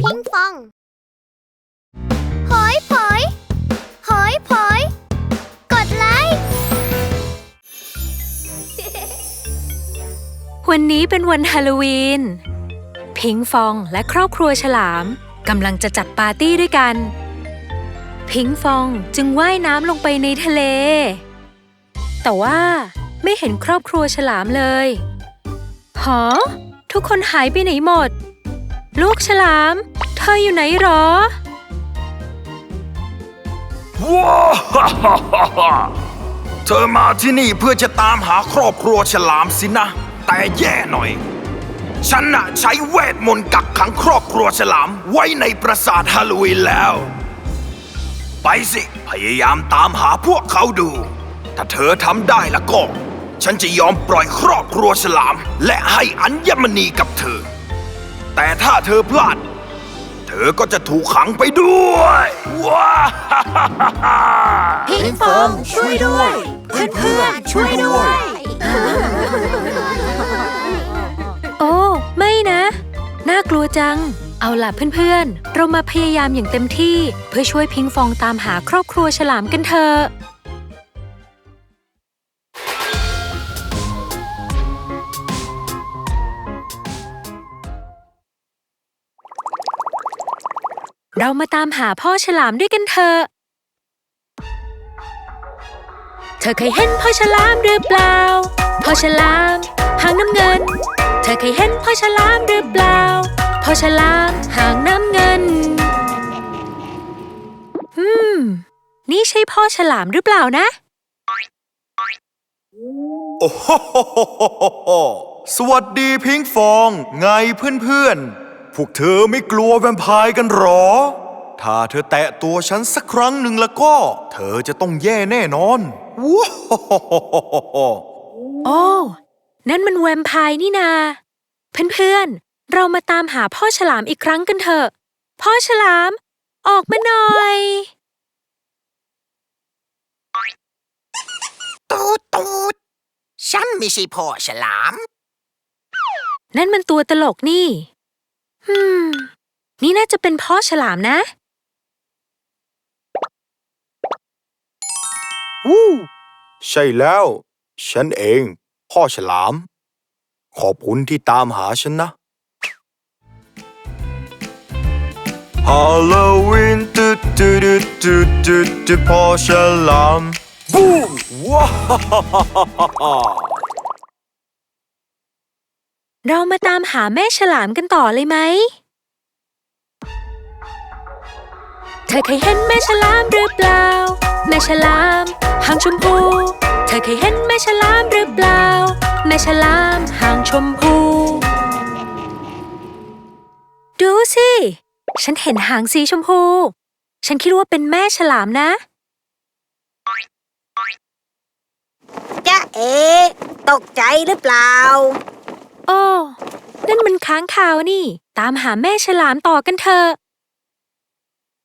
พิงฟองหอยผอยหอยผอย กดไลค์วันนี้เป็นวันฮาโลวีน พิงฟองและครอบครัวฉลามกำลังจะจัดปาร์ตี้ด้วยกัน พิงฟองจึงว่ายน้ำลงไปในทะเล แต่ว่าไม่เห็นครอบครัวฉลามเลย หอ ทุกคนหายไปไหนหมด ลูกฉลาม เธออยู่ไหนหรอ ว้าฮ่าฮ่าฮ่าเธอมาที่นี่เพื่อจะตามหาครอบครัวฉลามสินะ แต่แย่หน่อย ฉันน่ะใช้เวทมนต์กักขังครอบครัวฉลามไว้ในปราสาทฮาโลวีนแล้ว ไปสิ พยายามตามหาพวกเขาดู ถ้าเธอทำได้แล้วก็ ฉันจะยอมปล่อยครอบครัวฉลาม และให้อัญมณีกับเธอ แต่ถ้าเธอพลาด เธอก็จะถูกขังไปด้วยว้าฮ่าฮ่าฮ่าฮ่าพิงฟองช่วยด้วย เพื่อนๆช่วยด้วย โอ้ ไม่นะ น่ากลัวจัง เอาล่ะเพื่อนๆ เรามาพยายามอย่างเต็มที่ เพื่อช่วยพิงฟองตามหาครอบครัวฉลามกันเถอะ เรามาตามหาพ่อฉลามด้วยกันเถอะ เธอเคยเห็นพ่อฉลามหรือเปล่า พ่อฉลามหางน้ำเงิน เธอเคยเห็นพ่อฉลามหรือเปล่า พ่อฉลามหางน้ำเงิน อืม นี่ใช่พ่อฉลามหรือเปล่านะ โอ้โหโหโหโหโหโหสวัสดีพิงฟอง ไงเพื่อนๆ พวกเธอไม่กลัวแวมไพร์กันหรอ ถ้าเธอแตะตัวฉันสักครั้งหนึ่งแล้วก็ เธอจะต้องแย่แน่นอน ว้าวโหโหโหโหโหโอ้ นั่นมันแวมไพร์นี่นา เพื่อนๆ เรามาตามหาพ่อฉลามอีกครั้งกันเถอะ พ่อฉลาม ออกมาหน่อยตูดตูดฉันไม่ใช่พ่อฉลาม นั่นมันตัวตลกนี่ ฮึมนี่น่าจะเป็นพ่อฉลามนะวู้ใช่แล้ว ฉันเอง พ่อฉลาม ขอบคุณที่ตามหาฉันนะฮาโลวีนตึดตึดตึดตึดตึดพ่อฉลามบูว้าฮ่าฮ่าฮ่า เรามาตามหาแม่ฉลามกันต่อเลยไหม เธอเคยเห็นแม่ฉลามหรือเปล่า แม่ฉลามหางชมพู เธอเคยเห็นแม่ฉลามหรือเปล่า แม่ฉลามหางชมพู ดูสิ ฉันเห็นหางสีชมพู ฉันคิดว่าเป็นแม่ฉลามนะจ๊ะเอ๋ตกใจหรือเปล่า นั่นมันค้างคาวนี่ ตามหาแม่ฉลามต่อกันเถอะ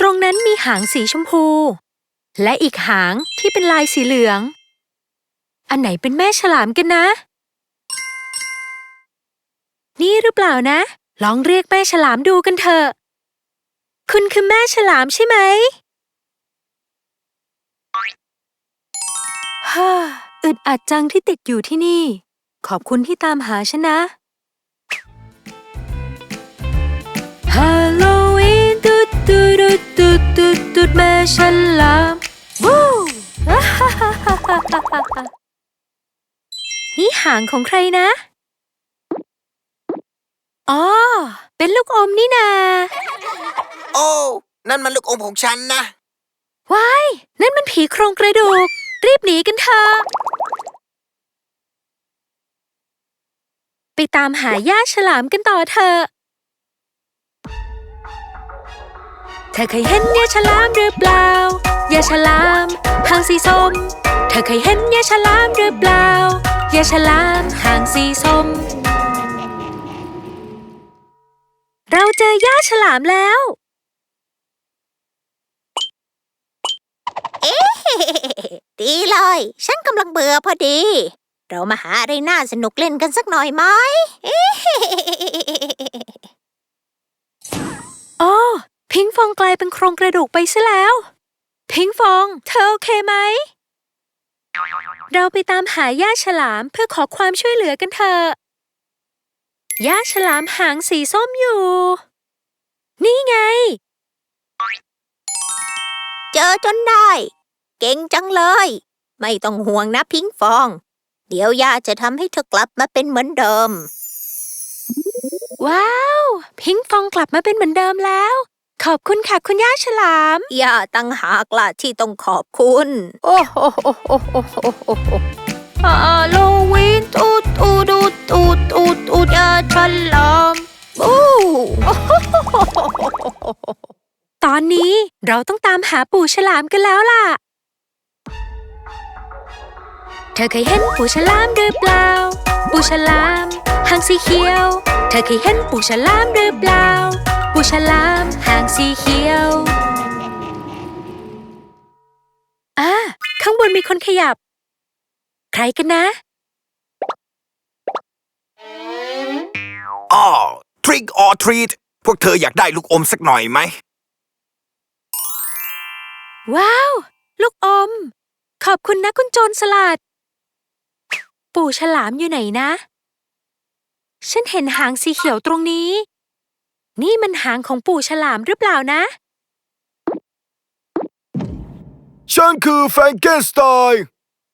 ตรงนั้นมีหางสีชมพู และอีกหางที่เป็นลายสีเหลือง อันไหนเป็นแม่ฉลามกันนะ นี่หรือเปล่านะ ลองเรียกแม่ฉลามดูกันเถอะ คุณคือแม่ฉลามใช่ไหมฮ่าอึดอัดจังที่ติดอยู่ที่นี่ ขอบคุณที่ตามหาฉันนะ ตุ๊ดตุ๊ดตุ๊ดตุ๊ดตุ๊ดแม่ฉันลามวู้อ่าฮ่าฮ่าฮ่าฮ่าฮ่าฮ่านี่หางของใครนะ อ๋อ เป็นลูกอมนี่นา โอ้ นั่นมันลูกอมของฉันนะ ว้าย นั่นมันผีโครงกระดูก รีบหนีกันเถอะ ไปตามหาย่าฉลามกันต่อเถอะ เธอเคยเห็นยาฉลามหรือเปล่ายาฉลามหางสีส้ม เธอเคยเห็นยาฉลามหรือเปล่ายาฉลามหางสีส้ม เราเจอยาฉลามแล้วดีเลย ฉันกำลังเบื่อพอดี เรามาหาอะไรน่าสนุกเล่นกันสักหน่อยไหม พิงฟองกลายเป็นโครงกระดูกไปซะแล้ว พิงฟอง เธอโอเคไหม เราไปตามหาย่าฉลามเพื่อขอความช่วยเหลือกันเถอะย่าฉลามหางสีส้มอยู่ นี่ไง เจอจนได้ เก่งจังเลย ไม่ต้องห่วงนะพิงฟอง เดี๋ยวย่าจะทำให้เธอกลับมาเป็นเหมือนเดิม ว้าว พิงฟองกลับมาเป็นเหมือนเดิมแล้ว ขอบคุณค่ะคุณย่าฉลาม ย่าตั้งหากล่ะที่ต้องขอบคุณ โอ้โหโอ้โหโอ้โหโอ้โหโอ้โหฮาโลวีนตูดตูดตูดตูดตูดตูดยาฉลามบูตอนนี้เราต้องตามหาปู่ฉลามกันแล้วล่ะ เธอเคยเห็นปู่ฉลามหรือเปล่า ปู่ฉลามหางสีเขียว เธอเคยเห็นปู่ฉลามหรือเปล่า ปู่ฉลามหางสีเขียวอ่าข้างบนมีคนขยับ ใครกันนะอ้อ trick or treat พวกเธออยากได้ลูกอมสักหน่อยไหม ว้าว ลูกอม ขอบคุณนะคุณโจรสลัด ปู่ฉลามอยู่ไหนนะ ฉันเห็นหางสีเขียวตรงนี้ นี่มันหางของปู่ฉลามหรือเปล่านะ ฉันคือแฟรงเกนสไตน์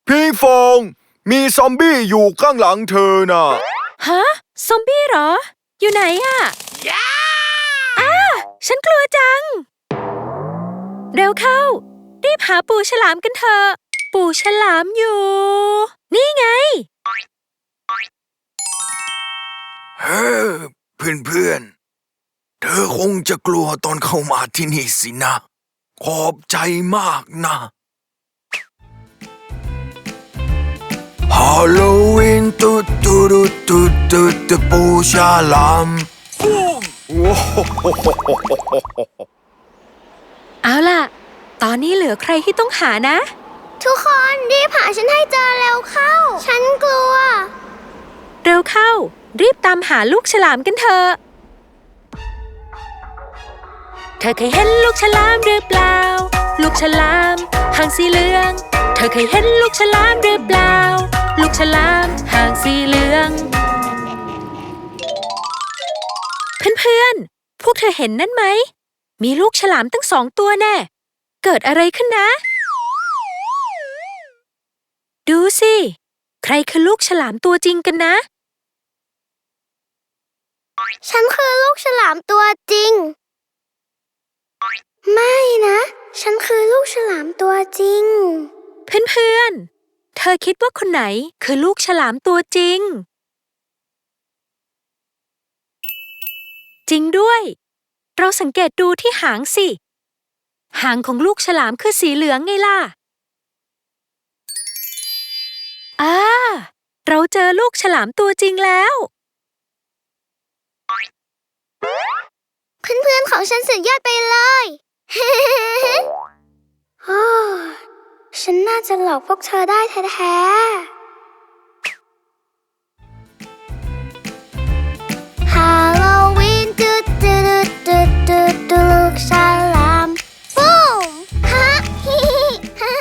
พิงฟองมีซอมบี้อยู่ข้างหลังเธอน่ะ ฮะ ซอมบี้เหรอ อยู่ไหนอะอ้าฉันกลัวจัง เร็วเข้า รีบหาปู่ฉลามกันเถอะ ปู่ฉลามอยู่ นี่ไง เฮ้อเพื่อนเพื่อนๆ เธอคงจะกลัวตอนเข้ามาที่นี่สินะ ขอบใจมากนะฮาโลวีนตุดตุดตุดตุดตุดปูชาลามฟูมเอาล่ะ ตอนนี้เหลือใครที่ต้องหานะ ทุกคนรีบหาฉันให้เจอแล้วเข้า ฉันกลัว เร็วเข้า รีบตามหาลูกฉลามกันเถอะ เธอเคยเห็นลูกฉลามหรือเปล่า ลูกฉลามหางสีเหลือง เธอเคยเห็นลูกฉลามหรือเปล่า ลูกฉลามหางสีเหลือง เพื่อนๆ พวกเธอเห็นนั่นไหม มีลูกฉลามตั้งสองตัวแน่ เกิดอะไรขึ้นนะ ดูสิ ใครคือลูกฉลามตัวจริงกันนะ ฉันคือลูกฉลามตัวจริง ไม่นะ ฉันคือลูกฉลามตัวจริง เพื่อนๆ เธอคิดว่าคนไหนคือลูกฉลามตัวจริง จริงด้วย เราสังเกตดูที่หางสิ หางของลูกฉลามคือสีเหลืองไงล่ะอ่าเราเจอลูกฉลามตัวจริงแล้ว เพื่อนๆของฉันสุดยอดไปเลยโอ้ ฉันน่าจะหลอกพวกเธอได้แท้ๆฮาโลวีนจุดจุดจุดจุดจุลูกฉลามปุ้มฮะฮิฮิ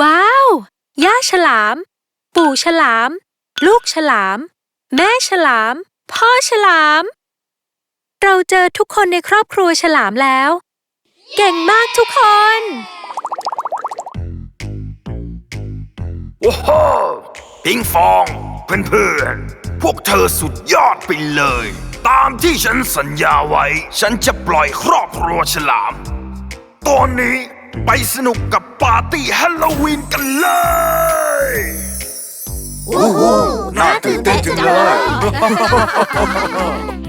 ว้าว ย่าฉลาม ปู่ฉลาม ลูกฉลาม แม่ฉลาม พ่อฉลาม เราเจอทุกคนในครอบครัวฉลามแล้ว เก่งมากทุกคนโอ้โหปิงฟองเพื่อนๆ พวกเธอสุดยอดไปเลย ตามที่ฉันสัญญาไว้ ฉันจะปล่อยครอบครัวฉลาม ตอนนี้ไปสนุกกับปาร์ตี้ฮาโลวีนกันเลยน่าตื่นเต้นจังเลย